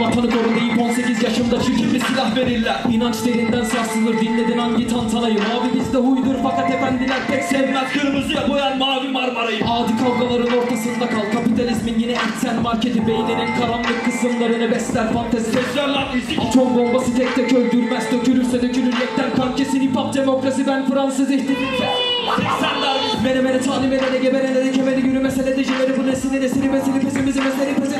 Vatanı koru deyip 18 yaşımda çirkin bir silah verirler. İnanç derinden sarsılır dinledin hangi tantanayı Mavi bizde huydur fakat efendiler pek sevmez. Kırmızıya boyan mavi Marmara'yı. Adi kavgaların ortasında kal. Kapitalizmin yine eksen marketi. Beyninin karanlık kısımlarını besler. Fantezi Sesler lan müzik Atom bombası tek tek öldürmez. Dökülürse dökülür yekten kan kesin. Hip hop demokrasi Ben Fransız 80 darbe Mene mene tani verene geberene kemeri yürü mesele decileri bu nesini nesini mesini pesimizi mesele pesini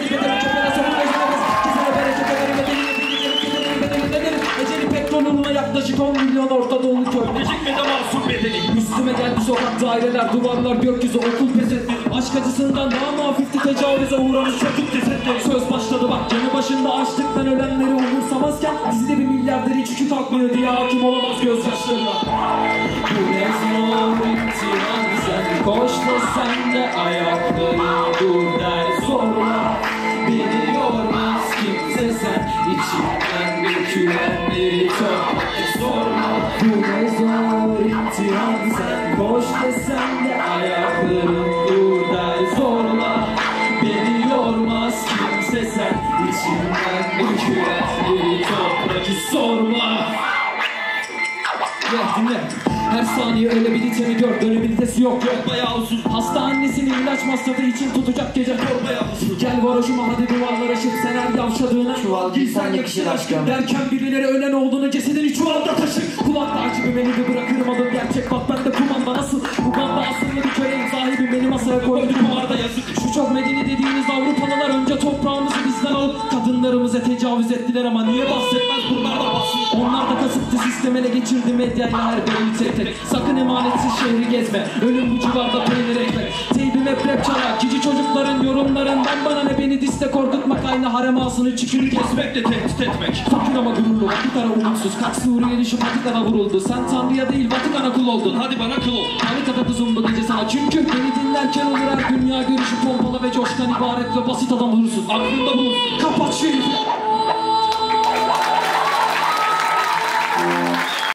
yaklaşık 10 milyon Orta Doğu köy Gecikmedi masum bedeni? Üstüme geldi sokak daireler duvarlar gökyüzü okul pes etti Aşk acısından daha mı hafifti tecavüze uğramış çocuk cesetleri. Söz başladı bak yanı başında açlıktan ölenleri umursamazken Dizide bir milyarder hiç yükü kalkmıyor diye hakim olamaz gözyaşlarına. Bu ne zor imtihan sen koşma sen de ayakların dur der. Zorla Beni yormaz kimse sen içinden dökülenleri topla sorma Bu ne zor imtihan sen koş desen de ayakların dur zorla Beni yormaz kimse sen içinden dökülenleri topla ki sorma dinle her saniye öyle gör Dönebilitesi yok yok bayağı uzun Hasta annesinin ilaç masrafı için tutacak gece torbaya uzun Gel varoşuma hadi duvarlar Çuval giysen yakışır aşkım. Derken birileri ölen olduğunu cesedini çuvalda taşı Kulakta acı bir beni bir bırakırım adım gerçek Bak bende kumanda nasıl? Bu banda asıllı bir köleğin sahibi beni masaya koydu kumarda yazık Şu çok medeni dediğiniz Avrupalılar önce toprağımızı bizden alıp Kadınlarımıza tecavüz ettiler ama niye bahsetmez? Bunlar da bahsediyor. Onlar da kasıtlı sistem ele geçirdi medyayla her birini tek tek. Sakın emanetsiz şehri gezme Ölüm bu civarda peynir ekmek. Teybim hep rap çalar Çocukların yorumlarından bana ne beni diste korkutmak Aynı harem ağasını çükünü kesmek de tehdit etmek. Fakir ama gururlu Vatikana umutsuz Kaç Suriyeli şu patikana vuruldu. Sen Tanrı'ya değil Vatikan'a kul oldun. Hadi bana kul ol. Harikada kızım bu gece sana. Çünkü beni dinlerken olur her dünya görüşü Pompalı ve coşkan ibaret ve basit adam hursuz Aklında bulun Kap